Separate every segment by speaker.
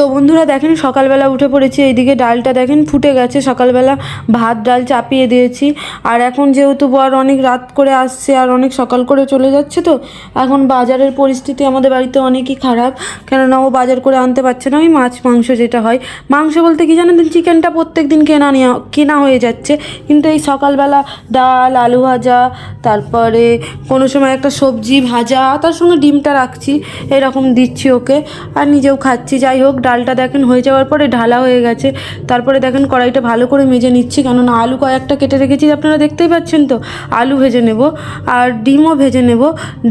Speaker 1: তো বন্ধুরা দেখেন সকালবেলা উঠে পড়েছি, এইদিকে ডালটা দেখেন ফুটে গেছে, সকালবেলা ভাত, ডাল চাপিয়ে দিয়েছি। আর এখন যেহেতু বর অনেক রাত করে আসছে আর অনেক সকাল করে চলে যাচ্ছে তো, এখন বাজারের পরিস্থিতি আমাদের বাড়িতে অনেকই খারাপ। কেননা ও বাজার করে আনতে পারছে না, ওই মাছ, মাংস যেটা হয়। মাংস বলতে কি জানেন, চিকেনটা প্রত্যেক দিন কেনা নেওয়া, কেনা হয়ে যাচ্ছে। কিন্তু এই সকালবেলা ডাল, আলু ভাজা, তারপরে কোনো সময় একটা সবজি ভাজা, তার সঙ্গে ডিমটা রাখছি, এরকম দিচ্ছি ওকে। আর নিজেও খাচ্ছি, যাই হোক ডালটা দেখেন হয়ে যাওয়ার পরে ঢালা হয়ে গেছে। তারপরে দেখেন কড়াইটা ভালো করে মেজে নিচ্ছি, কেননা আলু কয়েকটা কেটে রেখেছি, আপনারা দেখতেই পাচ্ছেন তো। আলু ভেজে নেব আর ডিমও ভেজে নেব।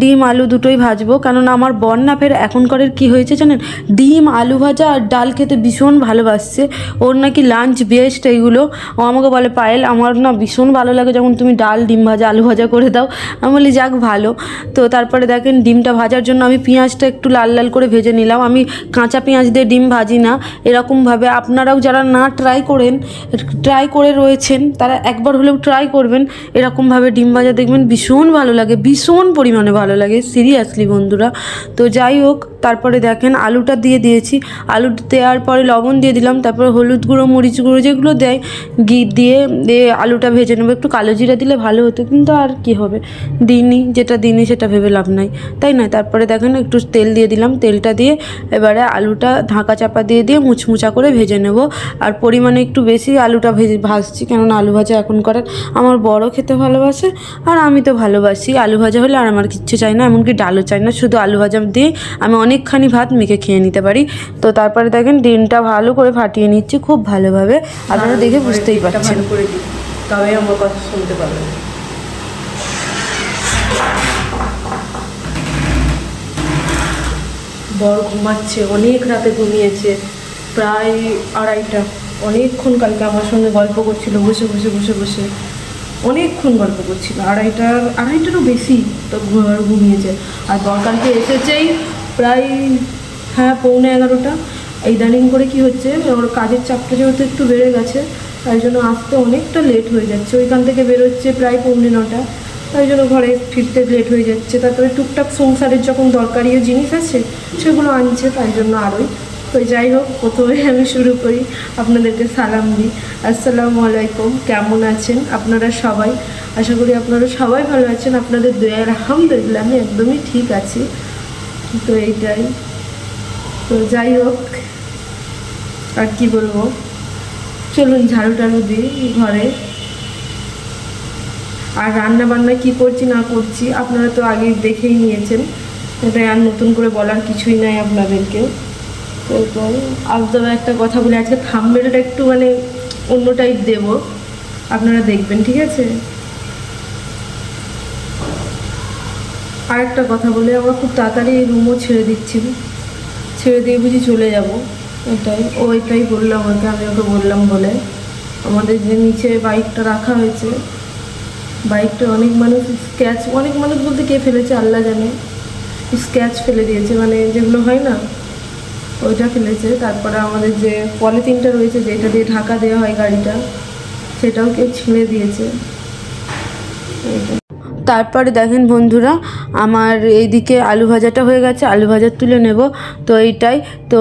Speaker 1: ডিম, আলু দুটোই ভাজবো, কেননা আমার বন্যা ফের এখনকারের কি হয়েছে জানেন? ডিম, আলু ভাজা আর ডাল খেতে ভীষণ ভালোবাসছে। ওর নাকি লাঞ্চ বেস্ট এইগুলো। ও আমাকে বলে, পায়েল, আমার না ভীষণ ভালো লাগে যখন তুমি ডাল, ডিম ভাজা, আলু ভাজা করে দাও। আমি বলি, যাক, ভালো। তো তারপরে দেখেন ডিমটা ভাজার জন্য আমি পেঁয়াজটা একটু লাল লাল করে ভেজে নিলাম। আমি কাঁচা পেঁয়াজ দিয়ে ডিম ভাজি না, এরকমভাবে। আপনারাও যারা না ট্রাই করেন ট্রাই করে রয়েছেন, তারা একবার হলেও ট্রাই করবেন। এরকমভাবে ডিম ভাজা দেখবেন ভীষণ ভালো লাগে, ভীষণ পরিমাণে ভালো লাগে। সিরিয়াসলি বন্ধুরা। তো যাই হোক তারপরে দেখেন আলুটা দিয়ে দিয়েছি। আলু দেওয়ার পরে লবণ দিয়ে দিলাম, তারপরে হলুদ গুঁড়ো, মরিচ গুঁড়ো যেগুলো দেয়, ঘি দিয়ে দিয়ে আলুটা ভেজে নেব। একটু কালো জিরা দিলে ভালো হতো, কিন্তু আর কি হবে? দিনই যেটা দিনই সেটা ভেবে লাভ নাই। তাই না তারপরে দেখেন একটু তেল দিয়ে দিলাম। তেলটা দিয়ে এবারে আলুটা ঢাকা চাপা দিয়ে দিয়ে মুচমুচা করে ভেজে নেব। আর পরিমাণে একটু বেশি আলুটা ভেজে ভাজছি, কেননা আলু ভাজা এখন করার আমার বড় খেতে ভালোবাসে, আর আমি তো ভালোবাসি। আলু ভাজা হলে আর আমার কিচ্ছু চাই না, এমনকি ডালও চাই না। শুধু আলু ভাজা দিয়ে আমি অনেকখানি ভাত মেখে খেয়ে নিতে পারি। তো তারপরে দেখেন ডিমটা ভালো করে ফাটিয়ে নিচ্ছি খুব ভালোভাবে। আপনারা দেখে বুঝতেই পারছেন।
Speaker 2: তবে আমার কথা শুনতে পাবেন। বর ঘুমাচ্ছে অনেক রাতে ঘুমিয়েছে প্রায় আড়াইটা। অনেকক্ষণ কালকে আমার সঙ্গে গল্প করছিল বসে বসে বসে বসে। অনেকক্ষণ গল্প করছিল। আড়াইটার আড়াইটারও বেশি তো ঘুমিয়েছে। আর বর কালকে এসেছেই প্রায় হ্যাঁ পৌনে এগারোটা। ইদানিং করে কি হচ্ছে, ওর কাজের চাপটা যেহেতু একটু বেড়ে গেছে, তাই জন্য আসতে অনেকটা লেট হয়ে যাচ্ছে। ওইখান থেকে বেরোচ্ছে প্রায় পৌনে নটা। তাই জন্য ঘরে ফিরতে লেট হয়ে যাচ্ছে। তারপরে টুকটাক সংসারের যখন দরকারিও জিনিস আছে, সেগুলো আনছে, তাই জন্য আরোই। তো যাই হোক, প্রথমে আমি শুরু করি। আপনাদেরকে সালাম দিই। আসসালামু আলাইকুম, কেমন আছেন? আপনারা সবাই? আশা করি আপনারা সবাই ভালো আছেন। আপনাদের দয়ার আলহামদুলিল্লাহ, আমি একদমই ঠিক আছি। তো এইটাই। তো যাই হোক, আর কি বলব? চলুন ঝাড়ু টাড়ু দিই ঘরে। আর রান্না বান্না কি করছি না করছি, আপনারা তো আগে দেখেই নিয়েছেন। এটাই আর নতুন করে বলার কিছুই নাই আপনাদেরকে। তো আলাদা একটা কথা বলে, আজকে থাম্বেলটা একটু মানে অন্য টাইপ দেব। আপনারা দেখবেন, ঠিক আছে? আর একটা কথা বলে, আমরা খুব তাড়াতাড়ি এই রুমও ছেড়ে দিচ্ছি। ছেড়ে দিয়ে বুঝি চলে যাব। এটাই, ও এটাই বলল আমাকে, আমি ওকে বললাম বলে। আমাদের যে নিচে বাইকটা রাখা হয়েছে বাইকটা অনেক মানুষ স্ক্যাচ অনেক মানুষ বলতে কে ফেলেছে আল্লাহ জানে। স্ক্যাচ ফেলে দিয়েছে মানে যেগুলো হয় না, ওইটা ফেলেছে। তারপরে আমাদের যে পলিথিনটা রয়েছে, যেটা দিয়ে ঢাকা দেওয়া হয় গাড়িটা, সেটাও কেউ ছিঁড়ে দিয়েছে।
Speaker 1: তারপরে দেখেন বন্ধুরা, আমার এইদিকে আলু ভাজাটা হয়ে গেছে, আলু ভাজা তুলে নেব। তো এইটাই, তো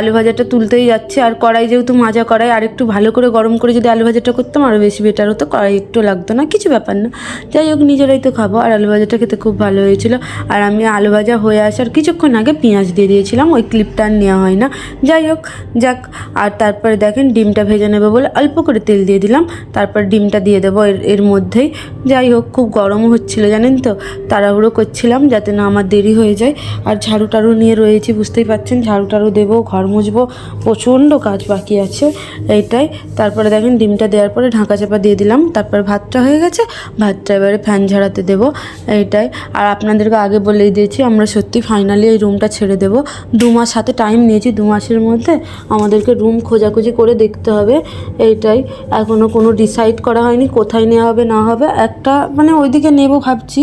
Speaker 1: আলু ভাজাটা তুলতেই যাচ্ছে। আর কড়াই যেহেতু মাজা কড়াই, আর একটু ভালো করে গরম করে যদি আলু ভাজাটা করতাম আরও বেশি বেটার হতো। কড়াই একটু লাগতো না, কিছু ব্যাপার না। যাই হোক, নিজেরাই তো খাব। আর আলু ভাজাটা খেতে খুব ভালো হয়েছিল। আর আমি আলু ভাজা হয়ে আসার কিছুক্ষণ আগে পেঁয়াজ দিয়ে দিয়েছিলাম, ওই ক্লিপটা আর নেওয়া হয় না। যাই হোক, যাক, আর তারপরে দেখেন ডিমটা ভেজে নেব বলে অল্প করে তেল দিয়ে দিলাম। তারপর ডিমটা দিয়ে দেবো এর এর মধ্যেই। যাই হোক, খুব গরমও হচ্ছিল জানেন তো? তাড়াহুড়ো করছিলাম যাতে না আমার দেরি হয়ে যায়। আর ঝাড়ু টাড়ু নিয়ে রয়েছি, বুঝতেই পারছেন? ঝাড়ু টাড়ু দেবো, ঘর মুছবো, প্রচণ্ড কাজ বাকি আছে এইটাই। তারপরে দেখেন ডিমটা দেওয়ার পরে ঢাকা চাপা দিয়ে দিলাম, তারপর ভাতটা হয়ে গেছে, ভাতটা এবারে ফ্যান ঝাড়াতে দেবো, এইটাই। আর আপনাদেরকে আগে বলেই দিয়েছি, আমরা সত্যি ফাইনালি এই রুমটা ছেড়ে দেবো। দু মাস হাতে টাইম নিয়েছি, দু মাসের মধ্যে আমাদেরকে রুম খোঁজাখুঁজি করে দেখতে হবে, এইটাই। এখনও কোনো ডিসাইড করা হয়নি, কোথায় নেওয়া হবে, না হবে, একটা মানে ওইদিকে নেব ভাবছি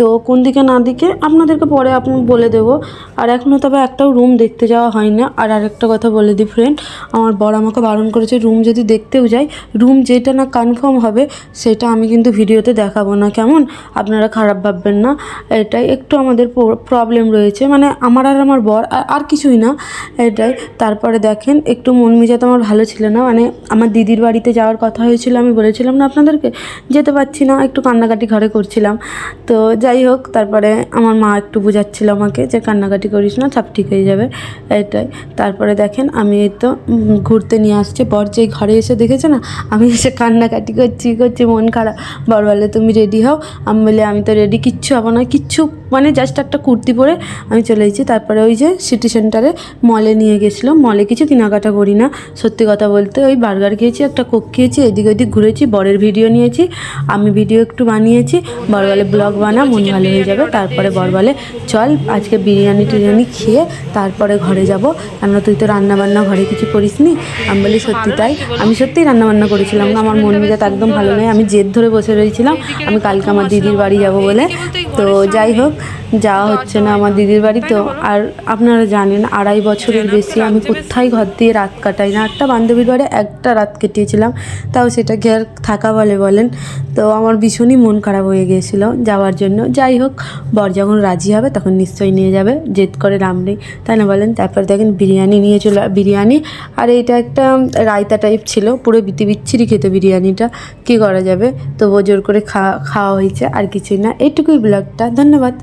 Speaker 1: তো কোন দিকে না দিকে আপনাদেরকে পরে আপনি বলে দেবো। আর এখনও তবে একটাও রুম দেখতে যাওয়া হয় না আর আরেকটা কথা বলে দিই ফ্রেন্ড আমার বর আমাকে বারণ করেছে রুম যদি দেখতেও যাই রুম যেটা না কনফার্ম হবে, সেটা আমি কিন্তু ভিডিওতে দেখাবো না। কেমন? আপনারা খারাপ ভাববেন না। এটাই একটু আমাদের প্রবলেম রয়েছে। মানে আমার আর আমার বর আর- কিছুই না। এটাই। তারপরে দেখেন, একটু মন মেজাজ আমার ভালো ছিল না। মানে আমার দিদির বাড়িতে যাওয়ার কথা হয়েছিল, আমি বলেছিলাম না আপনাদেরকে, যেতে পারছি না, একটু কান্নাকাটি ঘরে করছিলাম। তো যাই হোক, তারপরে আমার মা একটু বোঝাচ্ছিল আমাকে যে কান্নাকাটি করিস না, সব ঠিক হয়ে যাবে। এটাই। তারপরে দেখেন, আমি এই তো ঘুরতে নিয়ে আসছে। বর যেই ঘরে এসে দেখেছে না, আমি এসে কান্নাকাটি করছি করছি, মন খারাপ। বর বলে, তুমি রেডি হও? আমি বলে, আমি তো রেডি কিচ্ছু হব না, কিচ্ছু মানে জাস্ট একটা কুর্তি পরে আমি চলে এসেছি। তারপরে ওই যে সিটি সেন্টারে মলে নিয়ে গেছিল মলে কিছু কেনাকাটা করি না। সত্যি কথা বলতে ওই বার্গার খেয়েছি, একটা কোক খেয়েছি, এদিক ওদিক ঘুরেছি, বরের ভিডিও নিয়েছি, আমি ভিডিও একটু বানিয়েছি বর বলে ব্লগ বানা মন ভালো হয়ে যাবে। তারপরে বর বলে চল, আজকে বিরিয়ানি টিরিয়ানি খেয়ে তারপরে ঘরে যাব। কেননা তুই তো রান্নাবান্না ঘরে কিছু করিস নি? আমি বলি সত্যি তাই। আমি সত্যিই রান্নাবান্না করেছিলাম আমার মন মেজাজ একদম ভালো নয় আমি জেদ ধরে বসে রয়েছিলাম। আমি কালকে আমার দিদির বাড়ি যাব বলে। তো যাই হোক যাওয়া হচ্ছে না আমার দিদির বাড়ি তো। আর আপনারা জানেন, আড়াই বছরের বেশি আমি কোথায় ঘর দিয়ে রাত কাটাই না। একটা বান্ধবীর বাড়ি একটা রাত কেটিয়েছিলাম তাও সেটাকে আর থাকা বলে বলেন? তো আমার ভীষণই মন খারাপ হয়ে গিয়েছিল যাওয়ার জন্য। যাই হোক, বর যখন রাজি হবে তখন নিশ্চয়ই নিয়ে যাবে, জেদ করে নাম নেই। তাই না বলেন? তারপর দেখেন বিরিয়ানি নিয়ে চলে বিরিয়ানি। আর এইটা একটা রায়তা টাইপ ছিল, পুরো বিতি বিচ্ছিরি খেতে বিরিয়ানিটা। কী করা যাবে? তবুও জোর করে খাওয়া খাওয়া হয়েছে, আর কিছুই না। এইটুকুই ব্লগটা। ধন্যবাদ।